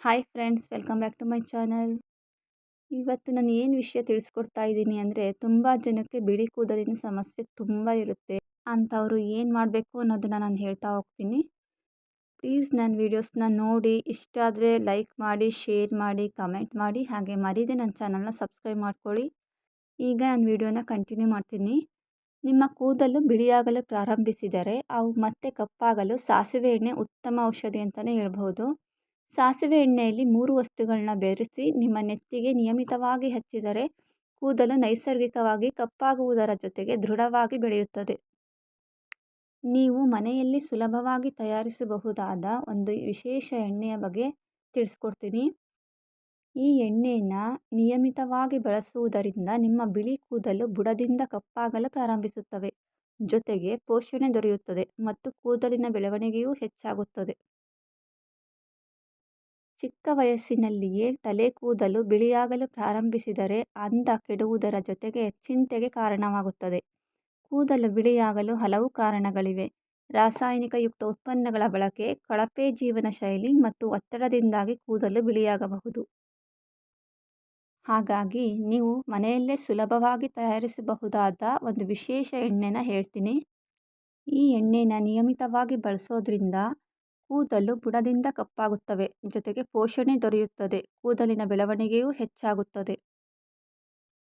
Hi friends welcome back to my channel ಇವತ್ತು ನಾನು ಏನು ವಿಷಯ ತಿಳಿಸ್ಕೊಡ್ತಾ ಇದ್ದೀನಿ ಅಂದರೆ ತುಂಬ ಜನಕ್ಕೆ ಬಿಳಿ ಕೂದಲಿನ ಸಮಸ್ಯೆ ತುಂಬ ಇರುತ್ತೆ. ಅಂಥವ್ರು ಏನು ಮಾಡಬೇಕು ಅನ್ನೋದನ್ನು ನಾನು ಹೇಳ್ತಾ ಹೋಗ್ತೀನಿ. ಪ್ಲೀಸ್ ನನ್ನ ವೀಡಿಯೋಸ್ನ ನೋಡಿ, ಇಷ್ಟ ಆದರೆ ಲೈಕ್ ಮಾಡಿ ಶೇರ್ ಮಾಡಿ ಕಮೆಂಟ್ ಮಾಡಿ, ಹಾಗೆ ಮರೀದೆ ನನ್ನ ಚಾನಲ್ನ ಸಬ್ಸ್ಕ್ರೈಬ್ ಮಾಡ್ಕೊಳ್ಳಿ. ಈಗ ನಾನು ವಿಡಿಯೋನ ಕಂಟಿನ್ಯೂ ಮಾಡ್ತೀನಿ. ನಿಮ್ಮ ಕೂದಲು ಬಿಳಿಯಾಗಲು ಪ್ರಾರಂಭಿಸಿದರೆ ಅವು ಮತ್ತೆ ಕಪ್ಪಾಗಲು ಸಾಸಿವೆ ಎಣ್ಣೆ ಉತ್ತಮ ಔಷಧಿ ಅಂತಲೇ ಹೇಳ್ಬೋದು ಸಾಸಿವೆ ಎಣ್ಣೆಯಲ್ಲಿ ಮೂರು ವಸ್ತುಗಳನ್ನ ಬೆರೆಸಿ ನಿಮ್ಮ ನೆತ್ತಿಗೆ ನಿಯಮಿತವಾಗಿ ಹಚ್ಚಿದರೆ ಕೂದಲು ನೈಸರ್ಗಿಕವಾಗಿ ಕಪ್ಪಾಗುವುದರ ಜೊತೆಗೆ ದೃಢವಾಗಿ ಬೆಳೆಯುತ್ತದೆ. ನೀವು ಮನೆಯಲ್ಲಿ ಸುಲಭವಾಗಿ ತಯಾರಿಸಬಹುದಾದ ಒಂದು ವಿಶೇಷ ಎಣ್ಣೆಯ ಬಗ್ಗೆ ತಿಳಿಸ್ಕೊಡ್ತೀನಿ. ಈ ಎಣ್ಣೆನ ನಿಯಮಿತವಾಗಿ ಬಳಸುವುದರಿಂದ ನಿಮ್ಮ ಬಿಳಿ ಕೂದಲು ಬುಡದಿಂದ ಕಪ್ಪಾಗಲು ಪ್ರಾರಂಭಿಸುತ್ತವೆ. ಜೊತೆಗೆ ಪೋಷಣೆ ದೊರೆಯುತ್ತದೆ ಮತ್ತು ಕೂದಲಿನ ಬೆಳವಣಿಗೆಯೂ ಹೆಚ್ಚಾಗುತ್ತದೆ. ಚಿಕ್ಕ ವಯಸ್ಸಿನಲ್ಲಿಯೇ ತಲೆ ಕೂದಲು ಬಿಳಿಯಾಗಲು ಪ್ರಾರಂಭಿಸಿದರೆ ಅಂದ ಕೆಡುವುದರ ಜೊತೆಗೆ ಚಿಂತೆಗೆ ಕಾರಣವಾಗುತ್ತದೆ. ಕೂದಲು ಬಿಳಿಯಾಗಲು ಹಲವು ಕಾರಣಗಳಿವೆ. ರಾಸಾಯನಿಕಯುಕ್ತ ಉತ್ಪನ್ನಗಳ ಬಳಕೆ, ಕಳಪೆ ಜೀವನ ಶೈಲಿ ಮತ್ತು ಒತ್ತಡದಿಂದಾಗಿ ಕೂದಲು ಬಿಳಿಯಾಗಬಹುದು. ಹಾಗಾಗಿ ನೀವು ಮನೆಯಲ್ಲೇ ಸುಲಭವಾಗಿ ತಯಾರಿಸಬಹುದಾದ ಒಂದು ವಿಶೇಷ ಎಣ್ಣೆನ ಹೇಳ್ತೀನಿ. ಈ ಎಣ್ಣೆನ ನಿಯಮಿತವಾಗಿ ಬಳಸೋದ್ರಿಂದ ಕೂದಲು ಬುಡದಿಂದ ಕಪ್ಪಾಗುತ್ತವೆ, ಜೊತೆಗೆ ಪೋಷಣೆ ದೊರೆಯುತ್ತದೆ, ಕೂದಲಿನ ಬೆಳವಣಿಗೆಯೂ ಹೆಚ್ಚಾಗುತ್ತದೆ.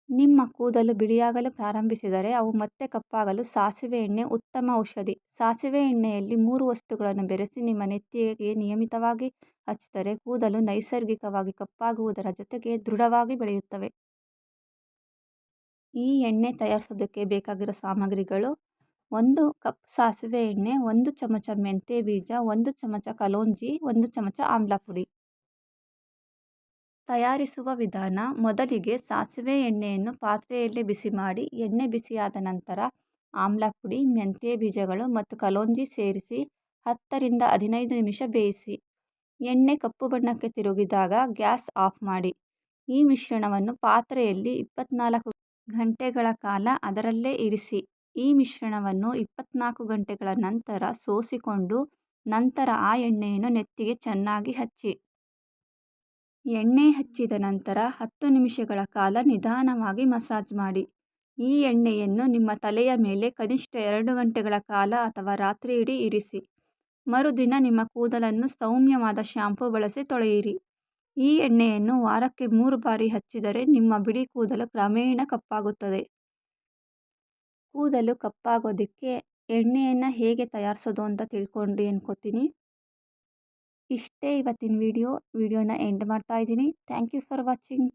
ನಿಮ್ಮ ಕೂದಲು ಬಿಳಿಯಾಗಲು ಪ್ರಾರಂಭಿಸಿದರೆ ಅವು ಮತ್ತೆ ಕಪ್ಪಾಗಲು ಸಾಸಿವೆ ಎಣ್ಣೆ ಉತ್ತಮ ಔಷಧಿ. ಸಾಸಿವೆ ಎಣ್ಣೆಯಲ್ಲಿ ಮೂರು ವಸ್ತುಗಳನ್ನು ಬೆರೆಸಿ ನಿಮ್ಮ ನೆತ್ತಿಗೆ ನಿಯಮಿತವಾಗಿ ಹಚ್ಚಿದರೆ ಕೂದಲು ನೈಸರ್ಗಿಕವಾಗಿ ಕಪ್ಪಾಗುವುದರ ಜೊತೆಗೆ ದೃಢವಾಗಿ ಬೆಳೆಯುತ್ತವೆ. ಈ ಎಣ್ಣೆ ತಯಾರಿಸೋದಕ್ಕೆ ಬೇಕಾಗಿರೋ ಸಾಮಗ್ರಿಗಳು ಒಂದು ಕಪ್ ಸಾಸಿವೆ ಎಣ್ಣೆ, ಒಂದು ಚಮಚ ಮೆಂತ್ಯ ಬೀಜ, ಒಂದು ಚಮಚ ಕಲೋಂಜಿ, ಒಂದು ಚಮಚ ಆಮ್ಲ ಪುಡಿ. ತಯಾರಿಸುವ ವಿಧಾನ, ಮೊದಲಿಗೆ ಸಾಸಿವೆ ಎಣ್ಣೆಯನ್ನು ಪಾತ್ರೆಯಲ್ಲಿ ಬಿಸಿ ಮಾಡಿ, ಎಣ್ಣೆ ಬಿಸಿಯಾದ ನಂತರ ಆಮ್ಲ ಪುಡಿ ಮೆಂತ್ಯ ಬೀಜಗಳು ಮತ್ತು ಕಲೋಂಜಿ ಸೇರಿಸಿ ಹತ್ತರಿಂದ ಹದಿನೈದು ನಿಮಿಷ ಬೇಯಿಸಿ. ಎಣ್ಣೆ ಕಪ್ಪು ಬಣ್ಣಕ್ಕೆ ತಿರುಗಿದಾಗ ಗ್ಯಾಸ್ ಆಫ್ ಮಾಡಿ. ಈ ಮಿಶ್ರಣವನ್ನು ಪಾತ್ರೆಯಲ್ಲಿ ಇಪ್ಪತ್ನಾಲ್ಕು ಗಂಟೆಗಳ ಕಾಲ ಅದರಲ್ಲೇ ಇರಿಸಿ. ಈ ಮಿಶ್ರಣವನ್ನು ಇಪ್ಪತ್ನಾಲ್ಕು ಗಂಟೆಗಳ ನಂತರ ಸೋಸಿಕೊಂಡು ನಂತರ ಆ ಎಣ್ಣೆಯನ್ನು ನೆತ್ತಿಗೆ ಚೆನ್ನಾಗಿ ಹಚ್ಚಿ. ಎಣ್ಣೆ ಹಚ್ಚಿದ ನಂತರ ಹತ್ತು ನಿಮಿಷಗಳ ಕಾಲ ನಿಧಾನವಾಗಿ ಮಸಾಜ್ ಮಾಡಿ. ಈ ಎಣ್ಣೆಯನ್ನು ನಿಮ್ಮ ತಲೆಯ ಮೇಲೆ ಕನಿಷ್ಠ ಎರಡು ಗಂಟೆಗಳ ಕಾಲ ಅಥವಾ ರಾತ್ರಿ ಇಡೀ ಇರಿಸಿ. ಮರುದಿನ ನಿಮ್ಮ ಕೂದಲನ್ನು ಸೌಮ್ಯವಾದ ಶ್ಯಾಂಪೂ ಬಳಸಿ ತೊಳೆಯಿರಿ. ಈ ಎಣ್ಣೆಯನ್ನು ವಾರಕ್ಕೆ ಮೂರು ಬಾರಿ ಹಚ್ಚಿದರೆ ನಿಮ್ಮ ಬಿಡಿ ಕೂದಲು ಕ್ರಮೇಣ ಕಪ್ಪಾಗುತ್ತದೆ. ಕೂದಲು ಕಪ್ಪಾಗೋದಕ್ಕೆ ಎಣ್ಣೆಯನ್ನು ಹೇಗೆ ತಯಾರಿಸೋದು ಅಂತ ತಿಳ್ಕೊಂಡ್ರಿ ಅನ್ಕೋತೀನಿ. ಇಷ್ಟೇ ಇವತ್ತಿನ ವಿಡಿಯೋ ವಿಡಿಯೋನ ಎಂಡ್ ಮಾಡ್ತಾ ಇದ್ದೀನಿ. Thank you for watching